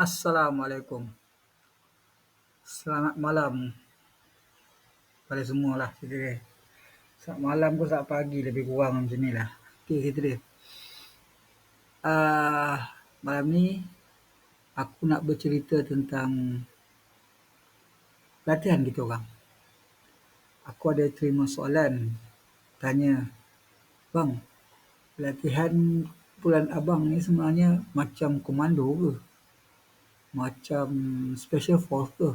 Assalamualaikum. Selamat malam pada semua lah. Selamat malam ke selamat pagi lebih kurang macam ni lah. Okey cerita dia. Uh, malam ni aku nak bercerita tentang latihan kita orang. Aku ada terima soalan tanya, bang, latihan bulan abang ni sebenarnya macam komando ke? Macam special force ke?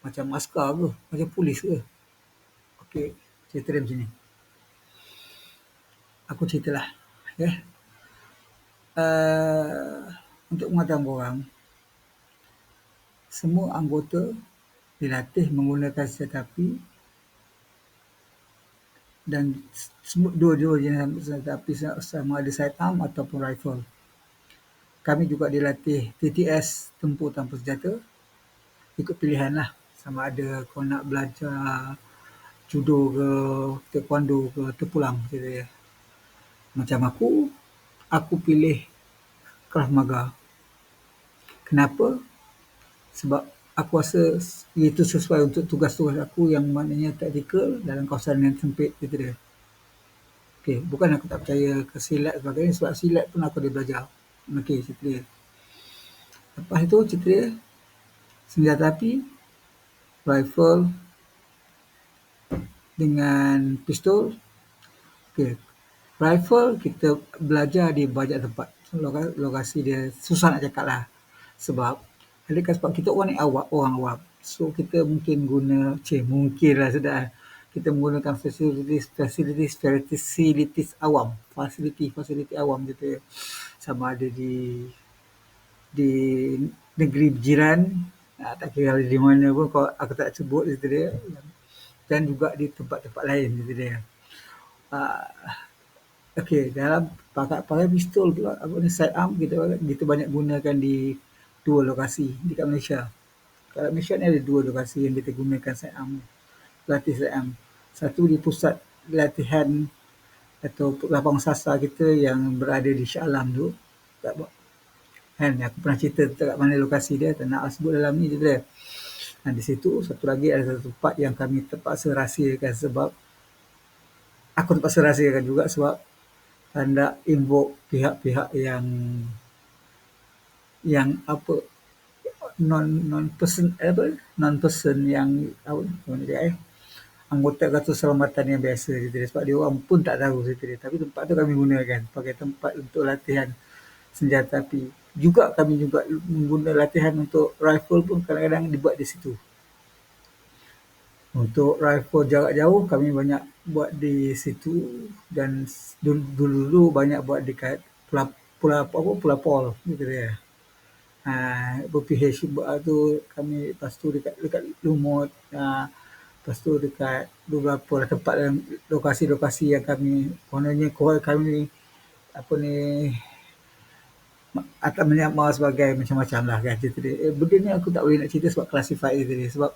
Macam askar ke? Macam polis ke? Okey, cerita dia macam ni. Aku ceritalah. Okay. Uh, untuk pengetahuan korang, semua anggota dilatih menggunakan senjata api dan dua-dua jenis senjata api sama ada sidearm ataupun rifle. Kami juga dilatih TTS tempur tanpa senjata. Ikut pilihan lah. Sama ada kau nak belajar judo ke, taekwondo ke, terpulang. Kira. Macam aku, aku pilih Krav Maga. Kenapa? Sebab aku rasa itu sesuai untuk tugas-tugas aku yang maknanya taktikal dalam kawasan yang sempit. Gitu dia. Okay, bukan aku tak percaya ke silat sebagainya sebab silat pun aku ada belajar. Okey, cerita dia. Lepas itu cerita dia, senjata api, rifle dengan pistol. Okey, rifle kita belajar di banyak tempat. Lokasi dia susah nak cakap lah. Sebab, adakah sebab kita orang ni awak, orang awam. So, kita mungkin guna, cik, mungkin lah sudah. Kita menggunakan facilities, facilities, facilities awam. Fasiliti, fasiliti awam gitu sama ada di di negeri jiran. Uh, tak kira di mana pun kau aku tak sebut itu dia. Dan juga di tempat-tempat lain itu dia. Uh, okey dalam pakai pakai pistol pula apa ni sidearm kita kita banyak gunakan di dua lokasi di kat Malaysia. Kat Malaysia ni ada dua lokasi yang kita gunakan sidearm latih sidearm satu di pusat latihan atau lapang sasar kita yang berada di Shah Alam tu tak kan aku pernah cerita dekat mana lokasi dia tak nak sebut dalam ni dia dan di situ satu lagi ada satu tempat yang kami terpaksa rahsiakan sebab aku terpaksa rahsiakan juga sebab tanda invoke pihak-pihak yang yang apa non non person apa? Non person yang apa mana dia eh anggota keselamatan yang biasa gitu dia. sebab dia orang pun tak tahu gitu dia. tapi tempat tu kami gunakan sebagai tempat untuk latihan senjata api juga kami juga menggunakan latihan untuk rifle pun kadang-kadang dibuat di situ untuk rifle jarak jauh kami banyak buat di situ dan dulu-dulu banyak buat dekat pula pula apa pula pol gitu dia ha, BPH buat tu kami lepas tu dekat dekat Lumut ha, Lepas tu dekat beberapa tempat dan lokasi-lokasi yang kami kononnya kami ni apa ni akan menyamar sebagai macam-macam lah kan cerita dia. Eh, benda ni aku tak boleh nak cerita sebab classify dia tadi. Sebab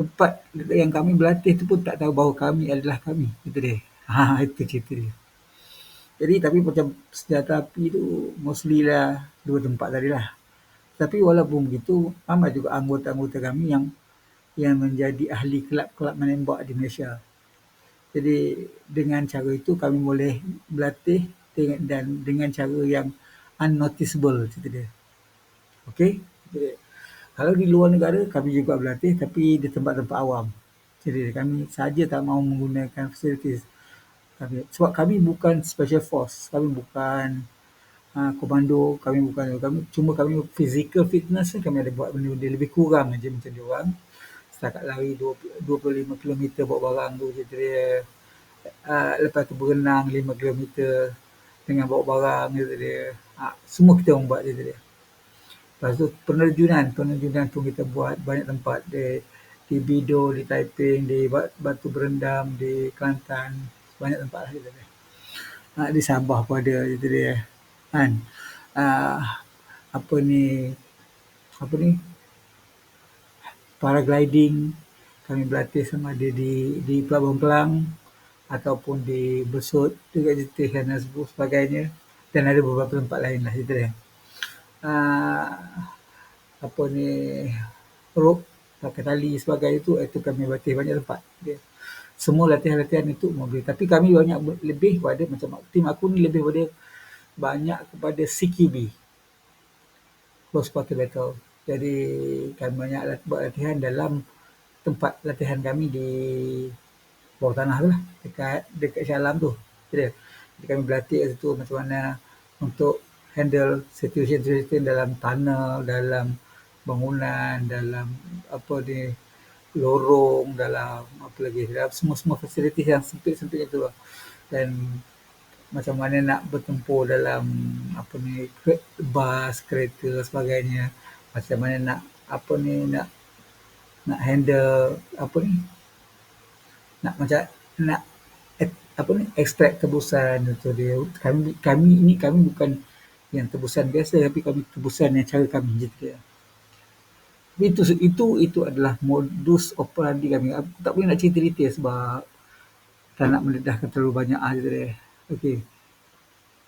tempat yang kami berlatih tu pun tak tahu bahawa kami adalah kami. Itu dia. Ha, itu cerita dia. Jadi tapi macam senjata api tu mostly lah dua tempat tadi lah. Tapi walaupun begitu, ramai juga anggota-anggota kami yang yang menjadi ahli kelab-kelab menembak di Malaysia. Jadi dengan cara itu kami boleh berlatih dan dengan cara yang unnoticeable cerita dia. Okey? Kalau di luar negara kami juga berlatih tapi di tempat-tempat awam. Jadi kami saja tak mahu menggunakan facilities. Kami, sebab kami bukan special force, kami bukan uh, komando, kami bukan kami cuma kami physical fitness kami ada buat benda-benda lebih kurang aja macam dia orang setakat lari 20, 25 km bawa barang tu je dia uh, lepas tu berenang 5 km dengan bawa barang je dia uh, semua kita orang buat je dia lepas tu penerjunan penerjunan pun kita buat banyak tempat di di Bido, di Taiping, di Batu Berendam, di Kelantan banyak tempat lah kita dia. Uh, di Sabah pun ada je dia kan. Uh, apa ni apa ni paragliding kami berlatih sama ada di di Pelabuhan Pelang ataupun di Besut juga JT dan sebagainya. Dan ada beberapa tempat lain lah itu dia. uh, apa ni rope pakai tali sebagainya itu itu kami berlatih banyak tempat. Dia semua latihan-latihan itu mobil. Tapi kami banyak lebih pada macam tim aku ni lebih pada banyak kepada CQB close quarter battle jadi kami banyak buat latihan dalam tempat latihan kami di bawah tanah tu lah. Dekat dekat Shalam tu. Jadi kami berlatih kat situ macam mana untuk handle situation-situation dalam tunnel dalam bangunan dalam apa ni lorong dalam apa lagi dalam semua-semua fasiliti yang sempit-sempit itu lah. dan macam mana nak bertempur dalam apa ni bas kereta sebagainya macam mana nak apa ni nak nak handle apa ni nak macam nak apa ni extract tebusan itu dia kami kami ini kami bukan yang tebusan biasa tapi kami tebusan yang cara kami gitu dia itu itu itu adalah modus operandi kami. Aku tak boleh nak cerita detail sebab tak nak mendedahkan terlalu banyak ah deh. Okey.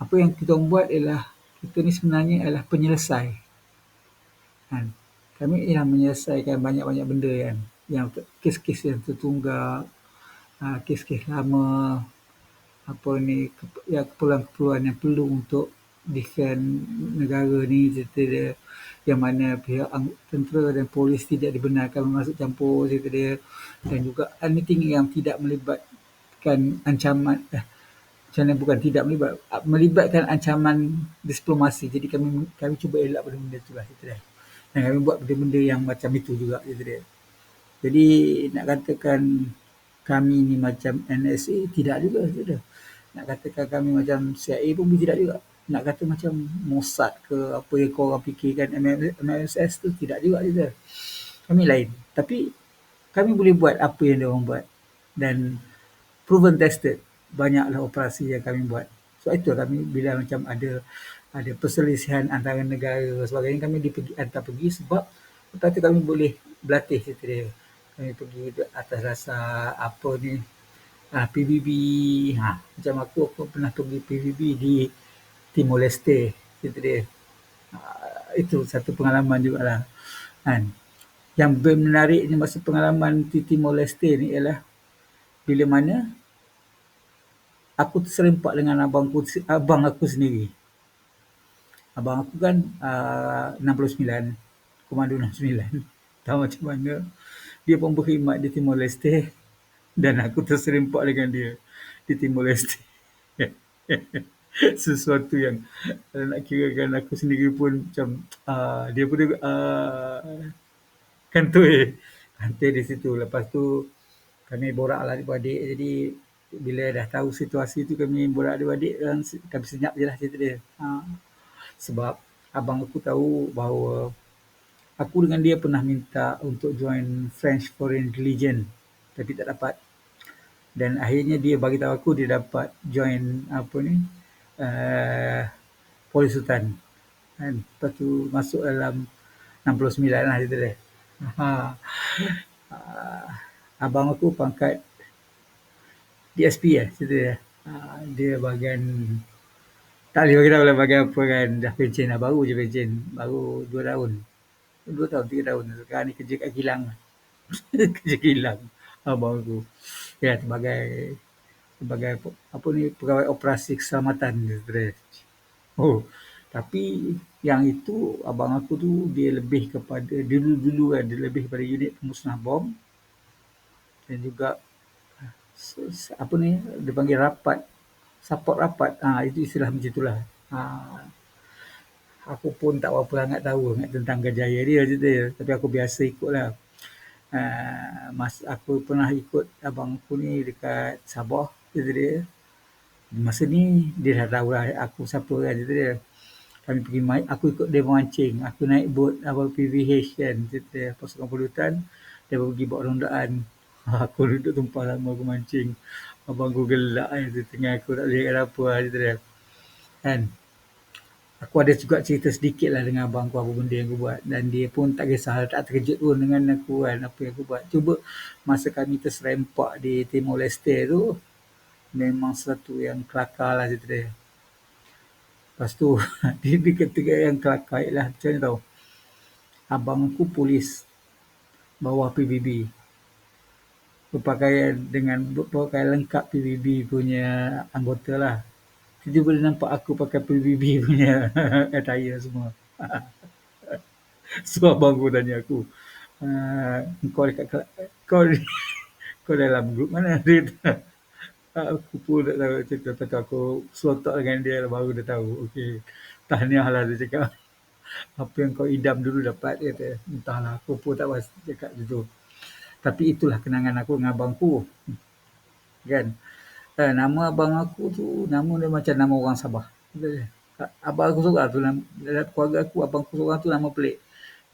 Apa yang kita buat ialah kita ni sebenarnya adalah penyelesai. Kan? Kami yang menyelesaikan banyak-banyak benda kan. Yang kes-kes yang tertunggak, ah, kes-kes lama, apa ni, yang keperluan-keperluan yang perlu untuk defend negara ni, cerita dia yang mana pihak tentera dan polis tidak dibenarkan masuk campur cerita dia dan juga anything yang tidak melibatkan ancaman eh, macam bukan tidak melibat melibatkan ancaman diplomasi jadi kami kami cuba elak benda-benda itulah cerita dia dan kami buat benda-benda yang macam itu juga cerita dia jadi nak katakan kami ni macam NSA tidak juga cerita dia nak katakan kami macam CIA pun tidak juga nak kata macam Mossad ke apa yang kau orang fikirkan MSS tu tidak juga kita. Kami lain. Tapi kami boleh buat apa yang dia orang buat dan proven tested banyaklah operasi yang kami buat. So itu kami bila macam ada ada perselisihan antara negara sebagainya kami dipergi hantar pergi sebab lepas tu kami boleh berlatih cerita dia. Kami pergi atas dasar apa ni uh, ah, PBB. Ha, macam aku, aku pernah pergi PBB di Timor Leste gitu dia. Uh, itu satu pengalaman juga lah. Kan? Yang menariknya masa pengalaman di Timor Leste ni ialah bila mana aku terserempak dengan abangku, abang aku sendiri. Abang aku kan uh, 69, Komando 69. Tahu macam mana? Dia pun berkhidmat di Timor Leste. Dan aku terserempak dengan dia di Timor Leste. sesuatu yang nak kirakan aku sendiri pun macam uh, dia pun uh, kantoi. Kantoi di situ. Lepas tu kami borak lah adik-adik jadi bila dah tahu situasi tu kami borak adik-adik dan kami senyap je lah cerita dia. Uh, sebab abang aku tahu bahawa aku dengan dia pernah minta untuk join French Foreign Legion tapi tak dapat. Dan akhirnya dia bagi tahu aku dia dapat join apa ni uh, polis sultan kan? Lepas tu masuk dalam 69 lah dia ha. Uh, abang aku pangkat DSP ya situ dia uh, dia bahagian tak boleh bagi tahu lah bahagian apa kan. Dah pencen lah baru je pencen. Baru 2 tahun. 2 tahun 3 tahun. Sekarang ni kerja kat kilang. Kerja kilang. Abang aku. Ya sebagai sebagai apa ni pegawai operasi keselamatan dia Oh, tapi yang itu abang aku tu dia lebih kepada dulu-dulu kan dia lebih kepada unit pemusnah bom. Dan juga apa ni dia panggil rapat support rapat. Ha, itu istilah macam itulah. Ha, aku pun tak apa sangat tahu tentang kejayaan dia dia tapi aku biasa ikutlah. Uh, mas aku pernah ikut abang aku ni dekat Sabah kata dia. Masa ni dia dah tahu lah aku siapa kan kata dia. Kami pergi main aku ikut dia memancing. Aku naik bot apa PVH kan kata dia. Pasukan polutan dia pergi buat rondaan aku duduk tumpah lama aku mancing abang aku gelak kan di tengah aku tak boleh kata apa lah kata dia kan aku ada juga cerita sedikit lah dengan abang aku apa benda yang aku buat dan dia pun tak kisah tak terkejut pun dengan aku kan apa yang aku buat cuba masa kami terserempak di Timor Leste tu memang satu yang kelakar lah cerita dia. Lepas tu dia ketika yang kelakar ialah macam ni tau. Abang aku polis bawah PBB. Berpakaian dengan berpakaian lengkap PBB punya anggota lah. Dia boleh nampak aku pakai PBB punya attire semua. so abang aku tanya aku, uh, kau dekat kau kau dalam grup mana? Dia aku pun tak tahu cerita. Tu aku slow talk dengan dia lah, baru dia tahu. Okey, tahniah lah dia cakap. Apa yang kau idam dulu dapat dia kata. Entahlah aku pun tak pasti cakap gitu. Tapi itulah kenangan aku dengan abangku. Kan? Eh, nama abang aku tu, nama dia macam nama orang Sabah. Abang aku seorang tu, dalam keluarga aku, abang aku seorang tu nama pelik.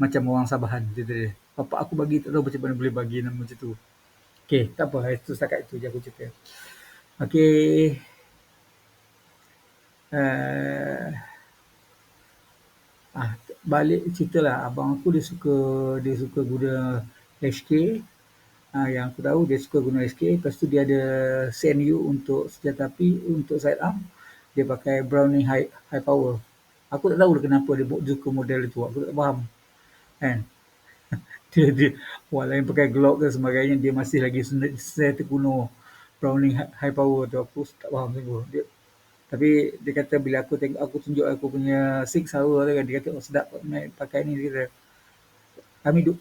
Macam orang Sabahan. Dia, dia. Bapak aku bagi, tak tahu macam mana boleh bagi nama macam tu. Okey, tak apa. Itu setakat itu je aku cerita. Okey. Uh, ah, balik cerita lah. Abang aku dia suka dia suka guna HK. Ah, yang aku tahu dia suka guna HK. Lepas tu dia ada CNU untuk senjata api, untuk side arm. Dia pakai Browning high, high power. Aku tak tahu kenapa dia suka model itu. Aku tak faham. Kan? dia, dia, walaupun pakai Glock ke sebagainya, dia masih lagi senjata kuno. Browning high power tu aku tak faham sungguh. Dia, tapi dia kata bila aku tengok aku tunjuk aku punya six hour tu kan dia kata oh sedap pakai ni dia kata. Kami duk,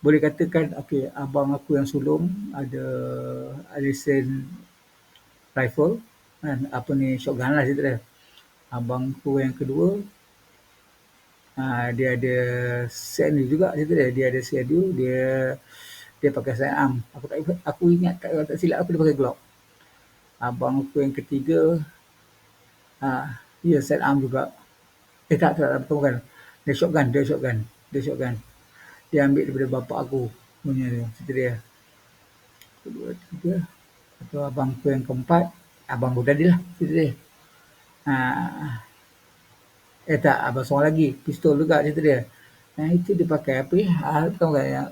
boleh katakan okey abang aku yang sulung ada Alison rifle kan apa ni shotgun lah cerita dia. Abang aku yang kedua uh, dia ada CNU juga cerita dia. Dia ada CNU, dia dia pakai sidearm. Aku tak aku ingat tak, tak silap aku dia pakai Glock. Abang aku yang ketiga ah dia sidearm juga. Eh tak tak, tak bukan. Dia shotgun, dia shotgun. Dia shotgun. Dia ambil daripada bapak aku punya dia, cerita dia. Kedua, tiga. Atau abang aku yang keempat, abang aku tadi lah cerita dia. Ah, eh tak, abang seorang lagi, pistol juga cerita dia. Yang itu dia pakai apa ya? Ah, tahu kan yang,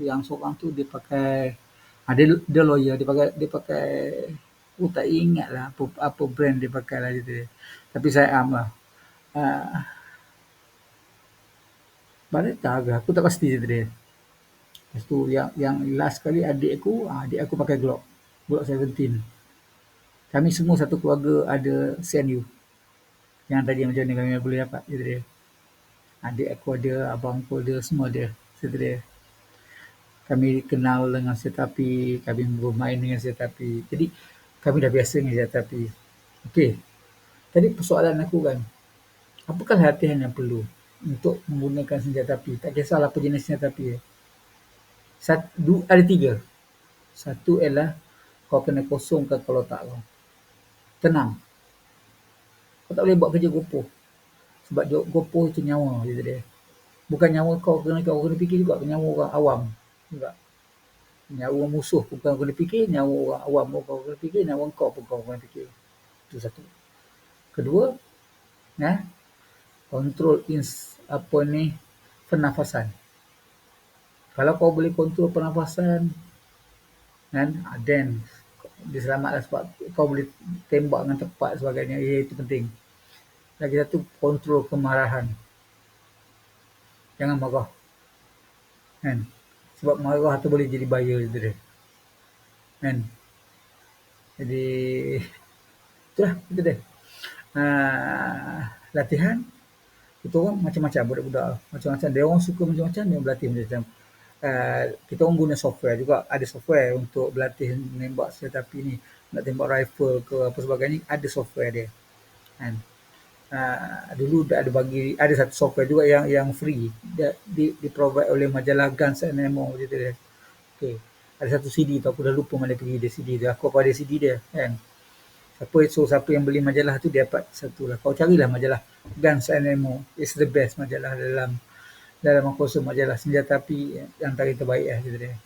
yang seorang tu dia pakai ah, dia, dia lawyer, dia pakai dia pakai aku tak ingat lah apa, apa brand dia pakai lah dia. Tapi saya am lah. Uh, Barita ke? Aku tak pasti cerita dia. Lepas tu yang, yang last kali adik aku, ah, adik aku pakai Glock. Glock 17. Kami semua satu keluarga ada CNU. Yang tadi macam ni kami boleh dapat cerita dia adik aku ada, abang aku ada, semua ada cerita dia. Kami kenal dengan setapi, kami bermain dengan setapi. Jadi kami dah biasa dengan setapi. Okey. Tadi persoalan aku kan, apakah latihan yang perlu untuk menggunakan senjata api? Tak kisahlah apa jenis senjata api. Eh. Satu, ada tiga. Satu ialah kau kena kosongkan kalau tak kau. Tenang. Kau tak boleh buat kerja gopoh. Sebab gopoh itu nyawa dia dia. Bukan nyawa kau kena kau kena fikir juga nyawa orang awam juga. Nyawa musuh pun kau kena fikir, nyawa orang awam pun kau kena fikir, nyawa kau pun kau kena fikir. Itu satu. Kedua, ya, kontrol ins apa ni pernafasan. Kalau kau boleh kontrol pernafasan, kan, then diselamatlah sebab kau boleh tembak dengan tepat sebagainya. Ya, itu penting. Lagi satu, kontrol kemarahan. Jangan marah. Kan? Sebab marah tu boleh jadi bahaya itu dia. Kan? Jadi, itulah itu dia. Uh, latihan, kita orang macam-macam budak-budak. Macam-macam. Dia orang suka macam-macam, dia berlatih macam-macam. Uh, kita orang guna software juga. Ada software untuk berlatih menembak senjata api ni. Nak tembak rifle ke apa sebagainya. Ada software dia. Kan? uh, dulu ada bagi ada satu software juga yang yang free dia di, di provide oleh majalah Guns and Ammo gitu dia. Okey. Ada satu CD tu aku dah lupa mana pergi dia CD dia. Aku apa CD dia kan. Siapa so siapa yang beli majalah tu dapat satu lah. Kau carilah majalah Guns and Ammo. It's the best majalah dalam dalam konsum majalah senjata api yang paling terbaik lah gitu dia.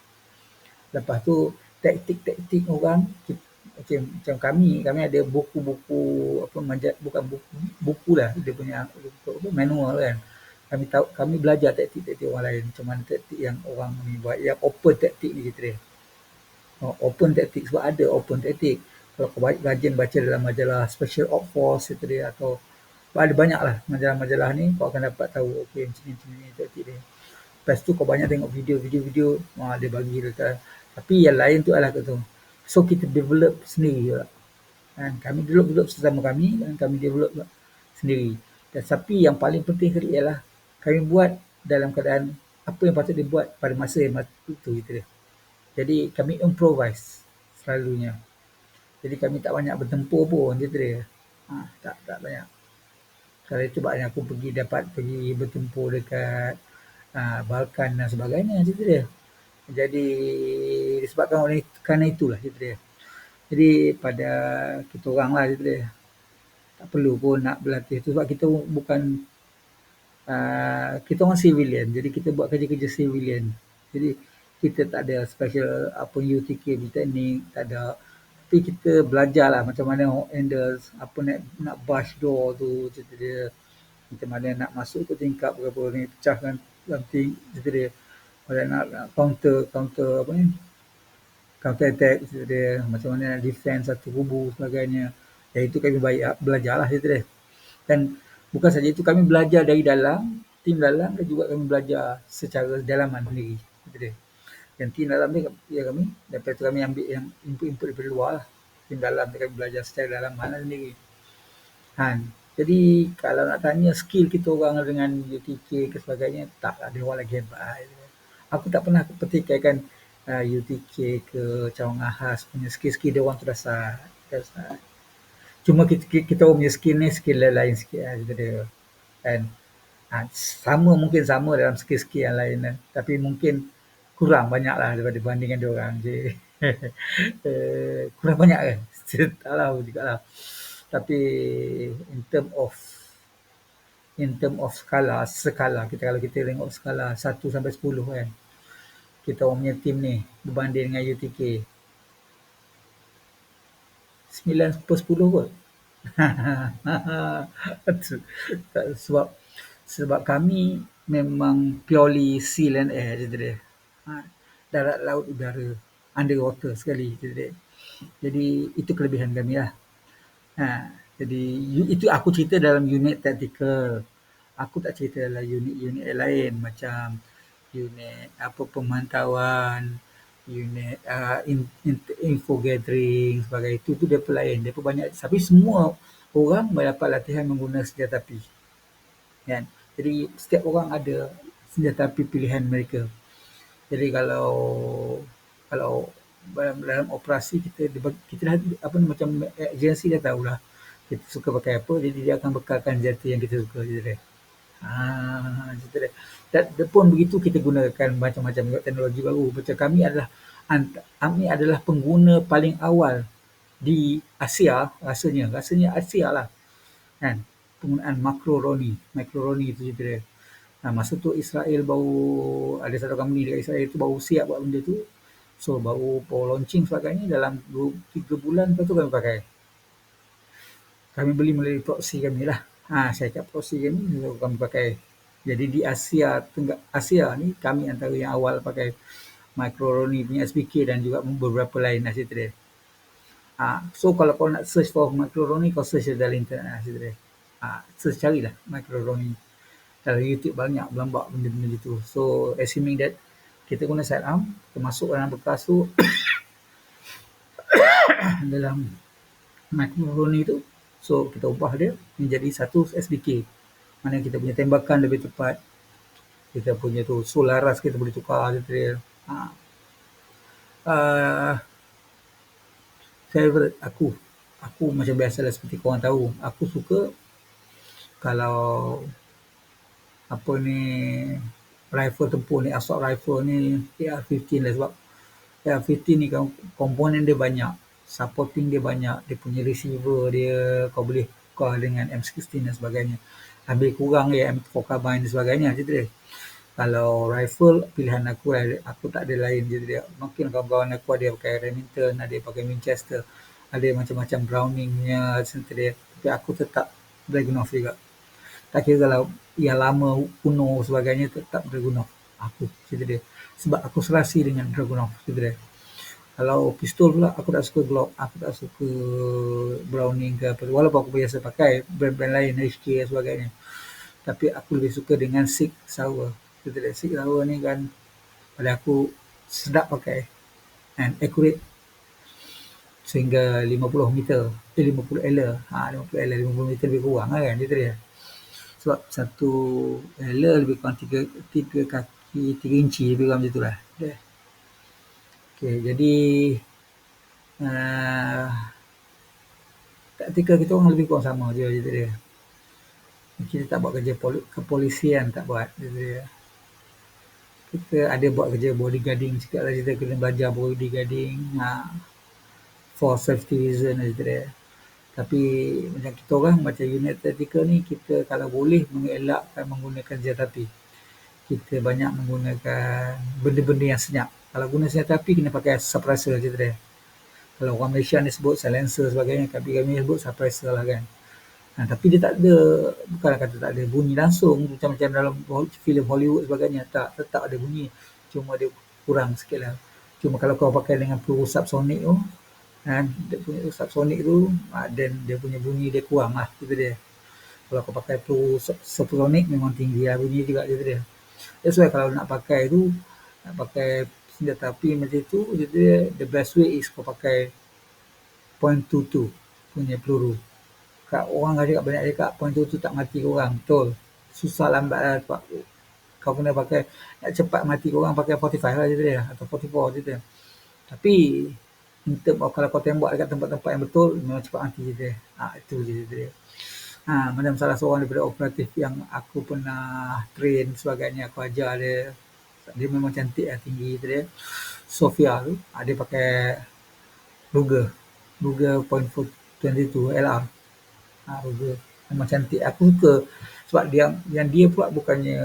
Lepas tu taktik-taktik orang macam macam kami kami ada buku-buku apa majat bukan buku buku lah dia punya apa, manual kan kami tahu kami belajar taktik-taktik orang lain macam mana taktik yang orang ni buat yang open taktik ni kita dia oh, open taktik sebab ada open taktik kalau kau baik rajin baca dalam majalah special op force itu dia atau Ada banyaklah majalah-majalah ni kau akan dapat tahu okey macam ni macam ni taktik dia. Lepas tu kau banyak tengok video-video-video ah, dia bagi dekat tapi yang lain tu adalah tu. So kita develop sendiri juga. Kan? Kami develop-develop sesama kami dan kami develop sendiri. Dan tapi yang paling penting sekali ialah kami buat dalam keadaan apa yang patut dibuat pada masa yang itu gitu dia. Jadi kami improvise selalunya. Jadi kami tak banyak bertempur pun gitu dia. Ha, tak tak banyak. Kalau itu maknanya aku pergi dapat pergi bertempur dekat uh, Balkan dan sebagainya gitu dia. Jadi disebabkan oleh kerana itulah gitu dia. Jadi pada kita orang lah dia. Tak perlu pun nak berlatih tu sebab kita bukan uh, kita orang civilian. Jadi kita buat kerja-kerja civilian. Jadi kita tak ada special apa UTK teknik, tak ada tapi kita belajar lah macam mana handle apa nak nak bash door tu cerita dia. Macam mana nak masuk ke tingkap berapa ni pecahkan something cerita dia. Macam nak, nak counter counter apa ni? Counter attack cerita dia. Macam mana nak defend satu kubu sebagainya. Ya itu kami baik belajar lah cerita dia. Dan bukan saja itu kami belajar dari dalam tim dalam dan juga kami belajar secara dalaman sendiri cerita dia yang tim dalam ni ya kami lepas tu kami ambil yang input-input daripada luar lah. Tim dalam kami belajar secara dalam mana sendiri. Kan jadi kalau nak tanya skill kita orang dengan UTK ke sebagainya tak ada orang lagi hebat aku tak pernah petikaikan uh, UTK ke Cawang Ahas punya skill-skill dia orang tu dasar, dasar. cuma kita, kita punya skill ni skill lain sikit lah kita dia kan. Ha, sama mungkin sama dalam skill-skill yang lain kan. tapi mungkin kurang banyak lah daripada bandingkan dia orang je. Eh, kurang banyak kan? tak tahu juga lah. Tapi in term of in term of skala, skala kita kalau kita tengok skala 1 sampai 10 kan. Kita orang punya team ni berbanding dengan UTK. 9 per 10 kot. sebab sebab kami memang purely seal and air je dia ha, darat, laut, udara, underwater sekali. Jadi, jadi itu kelebihan kami lah. Ha, jadi itu aku cerita dalam unit tactical. Aku tak cerita dalam unit-unit lain macam unit apa pemantauan, unit uh, in, in, info gathering sebagai itu tu dia lain. Dia banyak tapi semua orang mendapat latihan menggunakan senjata api. Kan? Jadi setiap orang ada senjata api pilihan mereka. Jadi kalau kalau dalam, dalam operasi kita kita dah apa macam agensi dah tahulah kita suka pakai apa jadi dia akan bekalkan senjata yang kita suka gitu deh. Ha deh. Dan pun begitu kita gunakan macam-macam teknologi baru. Macam kami adalah kami adalah pengguna paling awal di Asia rasanya rasanya Asia lah kan penggunaan makroroni makroroni itu gitu deh. Nah, masa tu Israel baru ada satu company dekat Israel tu baru siap buat benda tu. So baru baru launching sebagainya dalam 2 3 bulan lepas tu kami pakai. Kami beli melalui proxy kami lah. Ha, saya cakap proxy kami so kami pakai. Jadi di Asia Tenggara Asia ni kami antara yang awal pakai Microroni punya SPK dan juga beberapa lain lah cerita dia. Ha, so kalau kau nak search for Microroni kau search dalam internet lah cerita dia. Ha, search carilah Microroni dalam YouTube banyak berlambak benda-benda gitu. So assuming that kita guna sidearm, kita masuk dalam bekas tu dalam macaroni tu. So kita ubah dia menjadi satu SBK. Mana kita punya tembakan lebih tepat. Kita punya tu solaras kita boleh tukar dia. Ha. Uh, favorite aku aku macam biasa lah seperti kau orang tahu aku suka kalau apa ni rifle tempur ni assault rifle ni AR-15 lah sebab AR-15 ni komponen dia banyak supporting dia banyak dia punya receiver dia kau boleh tukar dengan M16 dan sebagainya. Lebih kurang ya M4 carbine dan sebagainya macam dia. Kalau rifle pilihan aku aku tak ada lain. Jadi dia mungkin kawan-kawan aku ada pakai Remington ada pakai Winchester ada macam-macam Browning punya dia. Tapi aku tetap Dragunov juga tak kira kalau yang lama kuno sebagainya tetap Dragunov aku cerita dia sebab aku serasi dengan Dragunov cerita dia Kalau pistol pula aku tak suka Glock, aku tak suka Browning ke apa. Walaupun aku biasa pakai brand-brand lain, HK dan sebagainya. Tapi aku lebih suka dengan Sig Sauer. Kita lihat Sig Sauer ni kan pada aku sedap pakai and accurate sehingga 50 meter eh 50 ela ha 50 ela 50 meter lebih kurang lah kan dia dia sebab satu ela lebih kurang 3 3 kaki 3 inci lebih kurang macam itulah dia. Okay, jadi uh, taktikal kita orang lebih kurang sama je gitu dia. Kita tak buat kerja poli, kepolisian tak buat gitu dia. Kita ada buat kerja bodyguarding sikit lah kita kena belajar bodyguarding ha, for safety reason etc. Tapi macam kita orang macam unit tactical ni kita kalau boleh mengelakkan menggunakan senjata api. Kita banyak menggunakan benda-benda yang senyap. Kalau guna senjata api kena pakai suppressor je tadi. Kalau orang Malaysia ni sebut silencer sebagainya, kami kami sebut suppressor lah kan. Ha, tapi dia tak ada, bukan kata tak ada bunyi langsung macam macam dalam filem Hollywood sebagainya. Tak, tetap ada bunyi. Cuma dia kurang sikit lah. Cuma kalau kau pakai dengan peluru subsonic tu, kan dia punya subsonic tu dan ah, dia punya bunyi dia kurang lah gitu dia. Kalau kau pakai tu subsonic memang tinggi lah bunyi juga gitu dia. That's why kalau nak pakai tu nak pakai senjata api macam tu dia the best way is kau pakai .22 punya peluru. Kat orang kan cakap banyak cakap .22 tak mati orang betul. Susah lambat lah sebab kau kena pakai nak cepat mati orang pakai 45 lah gitu dia atau 44 gitu dia. Tapi in term kalau kau tembak dekat tempat-tempat yang betul memang cepat je dia. Ha, itu je dia. Ha, macam salah seorang daripada operatif yang aku pernah train sebagainya aku ajar dia. Dia memang cantik lah tinggi tu dia. Sofia tu, ha, dia pakai Ruger. Ruger .22 LR. Ha, Ruger. Memang cantik. Aku suka sebab dia yang dia pula bukannya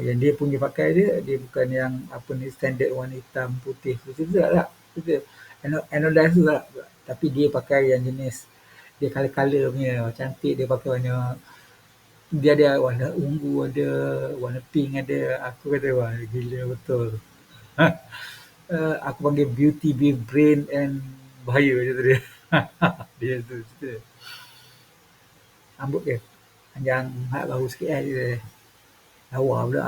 yang dia punya pakai dia dia bukan yang apa ni standard warna hitam putih tu lah. Itu anodize lah. Tapi dia pakai yang jenis dia color-color punya cantik dia pakai warna dia ada warna ungu ada warna pink ada aku kata wah gila betul. Uh, aku panggil beauty be brain and bahaya macam tu dia. Dia tu cerita rambut dia panjang hak baru sikit lah dia. Lawa pula.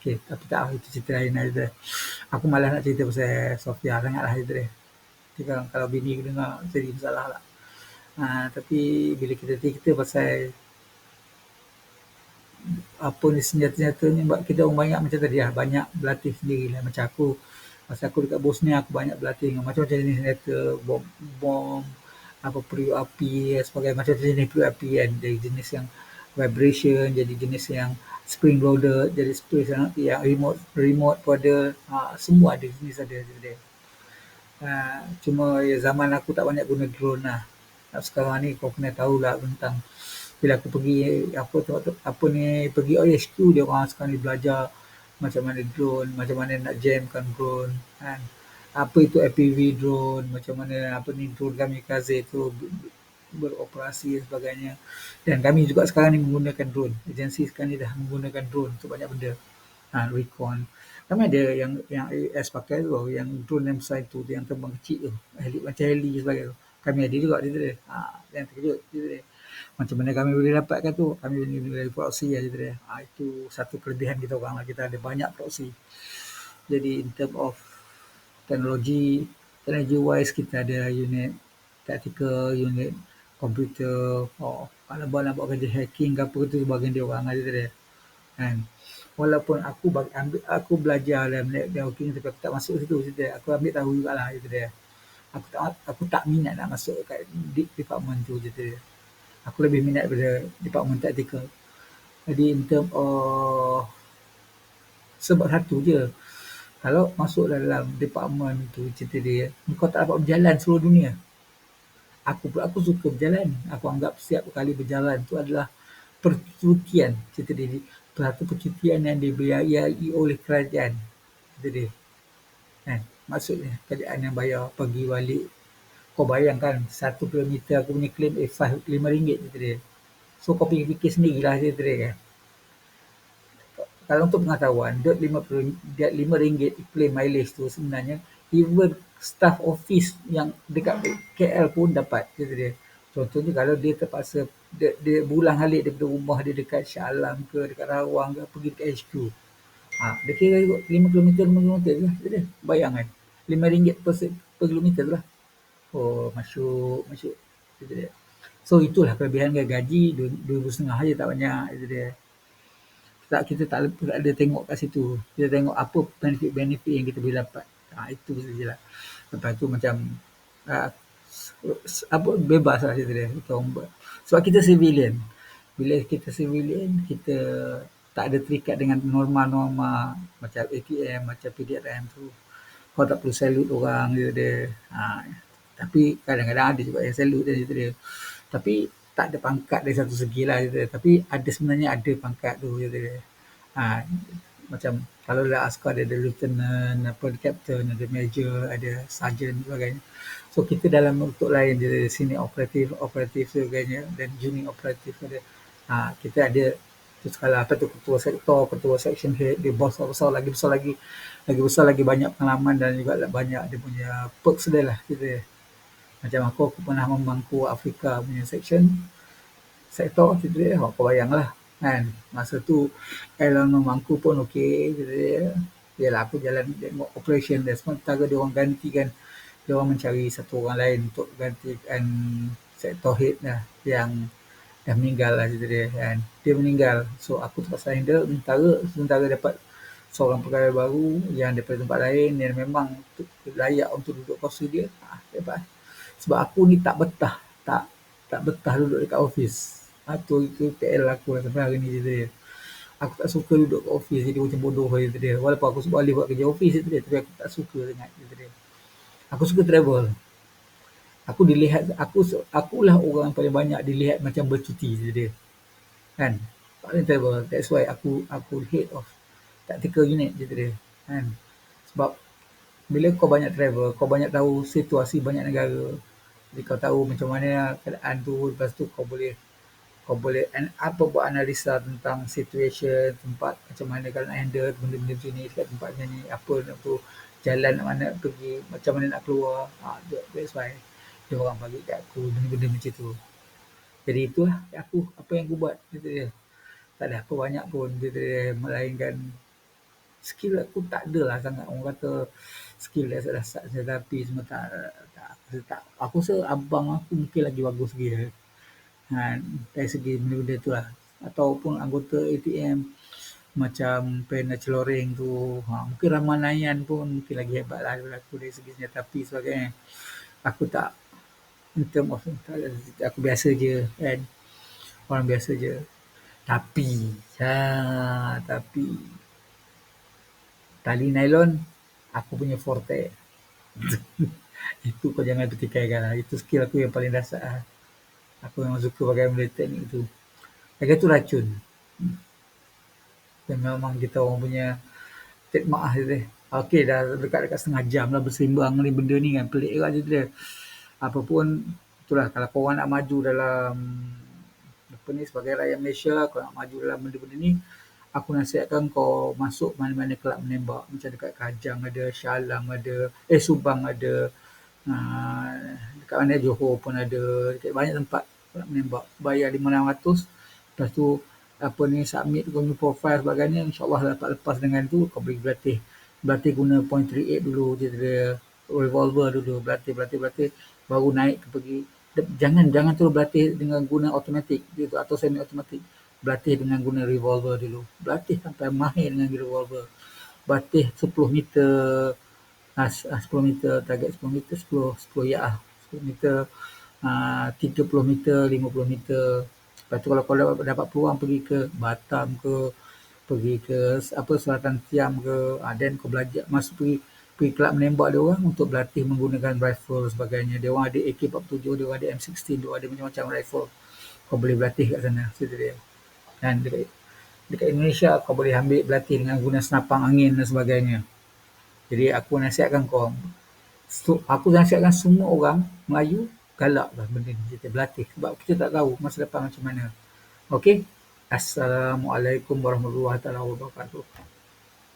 Okay, tapi tak itu cerita lain lah aku malas nak cerita pasal Sofia sangat lah cerita dia kita kalau bini dengar jadi masalah lah. Ha, tapi bila kita cerita pasal apa ni senjata-senjata ni kita orang banyak macam tadi lah. Banyak berlatih sendiri lah. Macam aku, masa aku dekat Bosnia aku banyak berlatih dengan macam-macam jenis senjata. Bom, bom apa periuk api sebagai macam jenis periuk api kan. Jadi jenis yang vibration, jadi jenis yang spring loaded, jadi spring yang, yang remote remote pada ha, semua ada jenis ada. ada. Ha, cuma ya, zaman aku tak banyak guna drone lah. Sekarang ni kau kena tahulah tentang bila aku pergi apa tu apa ni pergi OSQ dia orang sekarang ni belajar macam mana drone, macam mana nak jamkan drone kan. Apa itu FPV drone, macam mana apa ni drone kami kaze tu beroperasi dan sebagainya. Dan kami juga sekarang ni menggunakan drone. Agensi sekarang ni dah menggunakan drone untuk banyak benda. Ha, recon. Kami ada yang yang AS pakai tu, yang drone yang besar tu, yang terbang kecil tu. Heli, macam heli sebagainya tu. Kami ada juga di dia. Ha, yang terkejut di dia. Macam mana kami boleh dapatkan tu? Kami boleh dari proxy aja dia. Ha, itu satu kelebihan kita orang lah. Kita ada banyak proxy. Jadi in term of teknologi, teknologi wise kita ada unit tactical, unit komputer. Oh, kalau nak buat kerja hacking ke apa tu bagian dia orang aja dia. Kan? Walaupun aku bagi, ambil aku belajar dalam networking tapi aku tak masuk situ situ aku ambil tahu jugalah itu dia. Aku tak aku tak minat nak masuk kat di, department tu je dia. Aku lebih minat pada department tactical jadi in term of sebab satu je. Kalau masuk dalam department tu cerita dia kau tak dapat berjalan seluruh dunia. Aku aku suka berjalan. Aku anggap setiap kali berjalan tu adalah percutian cerita dia satu percutian yang dibiayai oleh kerajaan. Itu dia. Kan? Maksudnya kerajaan yang bayar pergi balik. Kau bayangkan satu kilometer aku punya claim eh lima ringgit itu dia. So kau fikir-fikir sendirilah dia dia kan. Kalau untuk pengetahuan, dot lima, dot lima ringgit claim mileage tu sebenarnya even staff office yang dekat KL pun dapat kata dia. Contohnya kalau dia terpaksa dia, dia bulang alik daripada rumah dia dekat Shah Alam ke dekat Rawang ke pergi dekat HQ. Ha, dia kira 5 km 5 km je lah dia. Bayang kan. RM5 per, per kilometer tu lah. Oh, masuk, masuk. Kata dia. So itulah kelebihan dia gaji RM2,500 aja tak banyak itu dia. Tak kita tak, tak ada tengok kat situ. Kita tengok apa benefit-benefit yang kita boleh dapat. Ha, itu sajalah. Lepas tu macam uh, apa bebas lah cerita dia. Sebab kita civilian. Bila kita civilian, kita tak ada terikat dengan norma-norma macam ATM, macam PDRM tu. Kau tak perlu salute orang dia. dia. Ha, tapi kadang-kadang ada juga yang salute dia, dia, dia. Tapi tak ada pangkat dari satu segi lah. Dia. Tapi ada sebenarnya ada pangkat tu. Dia, dia. Ha, macam kalau lah askar ada, ada lieutenant, apa, ada captain, ada major, ada sergeant sebagainya. So kita dalam untuk lain dia sini operatif, operatif sebagainya dan junior operatif ada. Ha, kita ada tu skala apa tu ketua sektor, ketua section head, dia bos besar lagi besar lagi lagi besar lagi banyak pengalaman dan juga banyak dia punya perks dia lah kita. Macam aku, aku pernah memangku Afrika punya section sektor kita dia, kau bayanglah kan masa tu Elon memangku pun okey gitu ya. Yalah aku jalan tengok operation dia sementara dia orang gantikan dia orang mencari satu orang lain untuk gantikan sektor head lah yang dah meninggal lah cerita dia kan. Dia meninggal. So aku terpaksa handle sementara, sementara dapat seorang pegawai baru yang daripada tempat lain yang memang layak untuk duduk kursi dia. Ha. Sebab aku ni tak betah. Tak tak betah duduk dekat office. Ha, tu itu TL aku lah sampai hari ni cerita dia. Aku tak suka duduk kat office jadi macam bodoh cerita dia. Walaupun aku boleh buat kerja office cerita dia. Tapi aku tak suka sangat cerita dia. Aku suka travel aku dilihat aku akulah orang paling banyak dilihat macam bercuti je dia kan paling travel that's why aku aku head of tactical unit je dia kan sebab bila kau banyak travel kau banyak tahu situasi banyak negara jadi kau tahu macam mana keadaan tu lepas tu kau boleh kau boleh apa buat analisa tentang situation tempat macam mana kalau nak handle benda-benda macam ni dekat tempat ni apa nak tu jalan mana pergi macam mana nak keluar ha, that's why dia orang bagi kat aku benda-benda macam tu. Jadi itulah aku apa yang aku buat kata dia. Tak ada apa banyak pun dia, dia melainkan skill aku tak ada lah sangat orang kata skill dah dah saya tapi semua tak, tak, tak aku rasa abang aku mungkin lagi bagus lagi ha, dari segi benda-benda tu lah. Ataupun anggota ATM macam Pena Celoreng tu. Ha, mungkin Ramanayan pun mungkin lagi hebat lah aku dari segi senjata api sebagainya. Aku tak in term of aku biasa je kan? Orang biasa je. Tapi ha, tapi tali nylon aku punya forte. Itu kau jangan pertikaikan lah. Itu skill aku yang paling dasar lah. Aku memang suka pakai benda teknik tu. Lagi tu racun. Dan memang kita orang punya tekmak lah dia Okey dah dekat-dekat setengah jam lah bersembang ni benda ni kan. Pelik juga dia. Apa pun itulah. Kalau kau nak maju dalam apa ni sebagai rakyat Malaysia kau nak maju dalam benda-benda ni aku nasihatkan kau masuk mana-mana kelab menembak. Macam dekat Kajang ada Shalam ada eh Subang ada. Uh, dekat mana Johor pun ada dekat banyak tempat kelab menembak. Bayar 500 lepas tu apa ni submit kau punya profile sebagainya insyaallah dapat lepas dengan tu kau boleh berlatih. Berlatih guna point 38 dulu dia revolver dulu berlatih berlatih berlatih baru naik ke pergi. Jangan jangan terus berlatih dengan guna automatik gitu atau semi automatik berlatih dengan guna revolver dulu. Berlatih sampai mahir dengan revolver. Berlatih 10 meter uh, 10 meter target 10 meter 10 10 ya 10 meter uh, 30 meter 50 meter lepas tu kalau kau dapat, dapat peluang pergi ke Batam ke pergi ke apa selatan Siam ke uh, then kau belajar masuk pergi pergi kelab menembak dia orang untuk berlatih menggunakan rifle sebagainya. Dia orang ada AK-47, dia orang ada M16, dia orang ada macam-macam rifle. Kau boleh berlatih kat sana. Situ dia. Dan dekat, dekat Indonesia, kau boleh ambil berlatih dengan guna senapang angin dan sebagainya. Jadi aku nasihatkan kau, aku nasihatkan semua orang Melayu galak lah benda ni. Kita berlatih. Sebab kita tak tahu masa depan macam mana. Okey? Assalamualaikum warahmatullahi wabarakatuh.